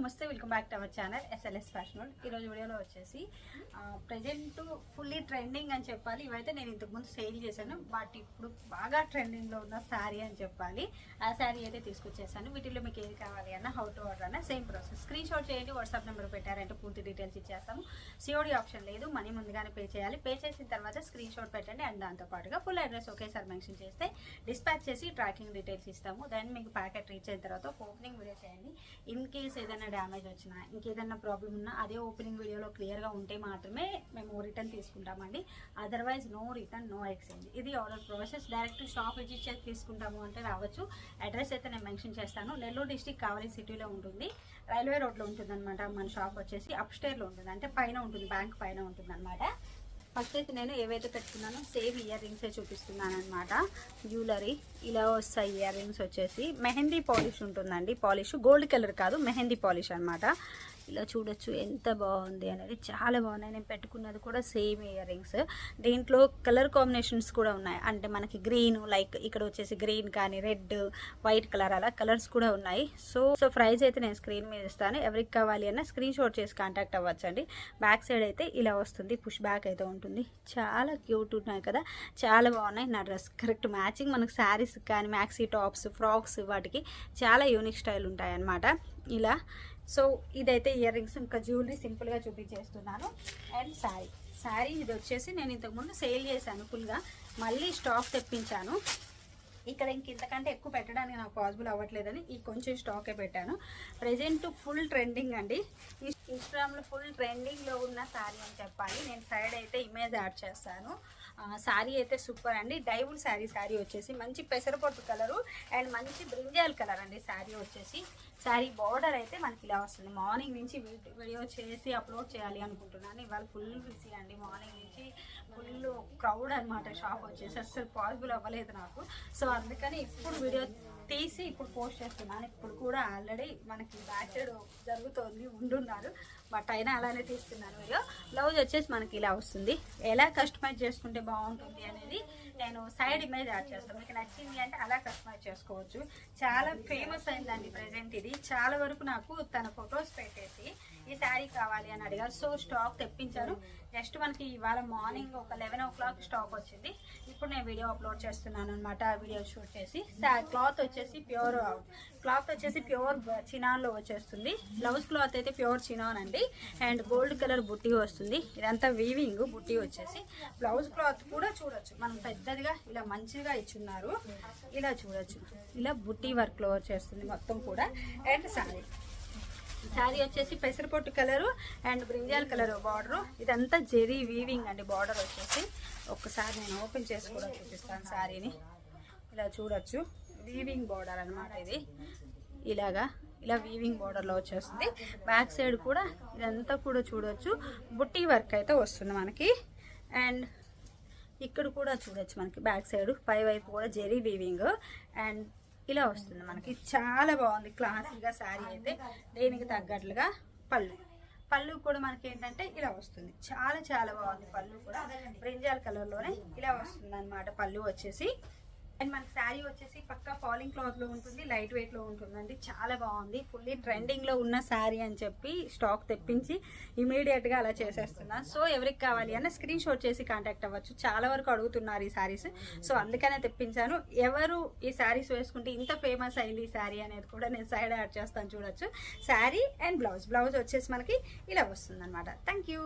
నమస్తే welcome back to our channel SLS fashion world ఈరోజు వీడియోలో వచ్చేసి ప్రజెంట్ ఫుల్లీ ట్రెండింగ్ అని చెప్పాలి. ఇవైతే నేను ఇంతకుముందు సేల్ చేశాను. బట్ ఇప్పుడు బాగా ట్రెండింగ్లో ఉన్న శారీ అని చెప్పాలి. ఆ శారీ అయితే తీసుకొచ్చేసాను. వీటిలో మీకు ఏది కావాలి అన్న హౌ టు ఆర్డర్ అన్న సేమ్ ప్రాసెస్ స్క్రీన్ షాట్ చేయండి వాట్సాప్ నెంబర్ పెట్టారంటే పూర్తి డీటెయిల్స్ ఇచ్చేస్తాము. సిఓడి ఆప్షన్ లేదు మనీ ముందుగానే పే చేయాలి. పే చేసిన తర్వాత స్క్రీన్ షాట్ పెట్టండి అండ్ దాంతో పాటుగా ఫుల్ అడ్రస్ ఒకేసారి మెన్షన్ చేస్తే డిస్పాచ్ చేసి ట్రాకింగ్ డీటెయిల్స్ ఇస్తాము. దెన్ మీకు ప్యాకెట్ రీచ్ అయిన తర్వాత ఓపెనింగ్ వీడియో చేయండి. ఇన్ కేస్ ఏదైనా డ్యామేజ్ వచ్చినా ఇంకేదైనా ప్రాబ్లం ఉన్నా అదే ఓపెనింగ్ వీడియోలో క్లియర్గా ఉంటే మాత్రమే మేము రిటర్న్ తీసుకుంటామండి. Otherwise no return no exchange ఇది order process direct shop visit చేసి తీసుకుంటాము అంటే రావచ్చు. అడ్రస్ అయితే నేను మెన్షన్ చేస్తాను. నెల్లూరు డిస్టిక్ కావలి సిటీలో ఉంటుంది. రైల్వే రోడ్లో ఉంటుంది అనమాట మన షాప్ వచ్చేసి అప్ స్టేర్లో ఉంటుంది. అంటే పైన ఉంటుంది బ్యాంక్ పైన ఉంటుంది అనమాట ఫస్ట్ అయితే నేను ఏవైతే పెట్టుకున్నానో సేమ్ ఇయర్ రింగ్సే చూపిస్తున్నాను అనమాట జ్యువెలరీ ఇలా వస్తాయి ఇయర్ రింగ్స్ వచ్చేసి. మెహందీ పాలిష్ ఉంటుందండి. పాలిష్ గోల్డ్ కలర్ కాదు మెహందీ పాలిష్ అనమాట ఇలా చూడొచ్చు ఎంత బాగుంది అనేది చాలా బాగున్నాయి. నేను పెట్టుకున్నది కూడా సేమ్ ఇయర్ రింగ్స్ దీంట్లో కలర్ కాంబినేషన్స్ కూడా ఉన్నాయి. అంటే మనకి గ్రీన్ లైక్ ఇక్కడ వచ్చేసి గ్రీన్ కానీ రెడ్ వైట్ కలర్ అలా కలర్స్ కూడా ఉన్నాయి. సో సో ప్రైస్ అయితే నేను స్క్రీన్ మీద ఇస్తాను. ఎవరికి కావాలి అన్న స్క్రీన్ షాట్ చేసి కాంటాక్ట్ అవ్వచ్చండి. బ్యాక్ సైడ్ అయితే ఇలా వస్తుంది. పుష్ బ్యాక్ అయితే ఉంటుంది. చాలా క్యూట్ ఉన్నాయి కదా. చాలా బాగున్నాయి. నా డ్రెస్ కరెక్ట్ మ్యాచింగ్ మనకు శారీస్ కానీ మ్యాక్సీ టాప్స్ ఫ్రాక్స్ వాటికి చాలా యూనిక్ స్టైల్ ఉంటాయి అన్నమాట ఇలా. సో ఇదైతే ఇయర్ రింగ్స్ ఇంకా జ్యువెలరీ సింపుల్గా చూపించేస్తున్నాను. అండ్ శారీ శారీ ఇది వచ్చేసి నేను ఇంతకుముందు సేల్ చేశాను ఫుల్గా మళ్ళీ స్టాక్ తెప్పించాను. ఇక్కడ ఇంక ఇంతకంటే ఎక్కువ పెట్టడానికి నాకు పాసిబుల్ అవ్వట్లేదని ఈ కొంచెం స్టాకే పెట్టాను. ప్రజెంట్ ఫుల్ ట్రెండింగ్ అండి. ఇన్స్టాగ్రామ్లో ఫుల్ ట్రెండింగ్లో ఉన్న శారీ అని చెప్పాలి. నేను సైడ్ అయితే ఇమేజ్ యాడ్ చేస్తాను. శారీ అయితే సూపర్ అండి. డైవుల్ శారీ శారీ వచ్చేసి మంచి పెసరపొట్టు కలరు అండ్ మంచి బ్రింజాల్ కలర్ అండి శారీ వచ్చేసి. శారీ బార్డర్ అయితే మనకి ఇలా వస్తుంది. మార్నింగ్ నుంచి వీడియో చేసి అప్లోడ్ చేయాలి అనుకుంటున్నాను. ఇవాళ ఫుల్ బిజీ అండి మార్నింగ్ నుంచి. ఫుల్ క్రౌడ్ అనమాట షాప్ వచ్చేసి. అస్సలు పాసిబుల్ అవ్వలేదు నాకు. సో అందుకని ఇప్పుడు వీడియో తీసి ఇప్పుడు పోస్ట్ చేస్తున్నాను. ఇప్పుడు కూడా ఆల్రెడీ మనకి బ్యాక్ జరుగుతోంది ఉండున్నారు బట్ అయినా అలానే తీస్తున్నాను వీడియో బ్లౌజ్ వచ్చేసి మనకి ఇలా వస్తుంది. ఎలా కస్టమైజ్ చేసుకుంటే బాగుంటుంది అనేది నేను సైడ్ ఇమేజ్ యాడ్ చేస్తాను. మీకు నచ్చింది అంటే అలా కస్టమైజ్ చేసుకోవచ్చు. చాలా ఫేమస్ అయిందండి ప్రజెంట్ ఇది. చాలా వరకు నాకు తన ఫొటోస్ పెట్టేసి ఈ శారీ కావాలి అని అడిగారు. సో స్టాక్ తెప్పించారు. జస్ట్ మనకి ఇవాళ మార్నింగ్ ఒక లెవెన్ ఓ క్లాక్ స్టాక్ వచ్చింది. ఇప్పుడు నేను వీడియో అప్లోడ్ చేస్తున్నాను అనమాట వీడియో షూట్ చేసి. క్లాత్ వచ్చేసి ప్యూర్ క్లాత్ వచ్చేసి ప్యూర్ చినాన్లో వచ్చేస్తుంది. బ్లౌజ్ క్లాత్ అయితే ప్యూర్ చినాన్ అండి. అండ్ గోల్డ్ కలర్ బుట్టి వస్తుంది. ఇదంతా వీవింగ్ బుట్టి వచ్చేసి. బ్లౌజ్ క్లాత్ కూడా చూడొచ్చు. మనం పెద్దదిగా ఇలా మంచిగా ఇచ్చున్నారు. ఇలా చూడొచ్చు. ఇలా బుట్టి వర్క్లో వచ్చేస్తుంది మొత్తం కూడా. And sorry. శారీ వచ్చేసి పెసరపొట్టు colour and brinjal colour border. ఇదంతా జెరీ వీవింగ్ అండి బార్డర్ వచ్చేసి. ఒక్కసారి నేను ఓపెన్ చేసి కూడా చూపిస్తాను శారీని. ఇలా చూడొచ్చు. వీవింగ్ బార్డర్ అన్నమాట ఇది. ఇలాగా ఇలా వీవింగ్ బార్డర్లో వచ్చేస్తుంది. బ్యాక్ సైడ్ కూడా ఇదంతా కూడా చూడొచ్చు. బుట్టి వర్క్ అయితే వస్తుంది మనకి. అండ్ ఇక్కడ కూడా చూడొచ్చు మనకి బ్యాక్ సైడ్. పై వైపు కూడా జెరీ వీవింగ్. అండ్ ఇలా వస్తుంది మనకి. చాలా బాగుంది. క్లాసీగా శారీ అయితే దేనికి తగ్గట్లుగా పళ్ళు. పళ్ళు కూడా మనకి ఏంటంటే ఇలా వస్తుంది. చాలా చాలా బాగుంది పళ్ళు కూడా. బ్రింజాల్ కలర్లోనే ఇలా వస్తుంది అనమాట పళ్ళు వచ్చేసి. అండ్ మనకి శారీ వచ్చేసి పక్కా ఫాలింగ్ క్లాత్లో ఉంటుంది లైట్ వెయిట్లో ఉంటుందండి. చాలా బాగుంది. ఫుల్లీ ట్రెండింగ్లో ఉన్న శారీ అని చెప్పి స్టాక్ తెప్పించి ఇమీడియట్గా అలా చేసేస్తున్నాను సో ఎవరికి కావాలి అన్న స్క్రీన్ షాట్ చేసి కాంటాక్ట్ అవ్వచ్చు. చాలా వరకు అడుగుతున్నారు ఈ శారీస్. సో అందుకనే తెప్పించాను. ఎవరు ఈ శారీస్ వేసుకుంటే ఇంత ఫేమస్ అయింది ఈ శారీ అనేది కూడా నేను సైడ్ యాడ్ చేస్తాను చూడొచ్చు. శారీ అండ్ బ్లౌజ్ బ్లౌజ్ వచ్చేసి మనకి ఇలా వస్తుంది అనమాట థ్యాంక్ యూ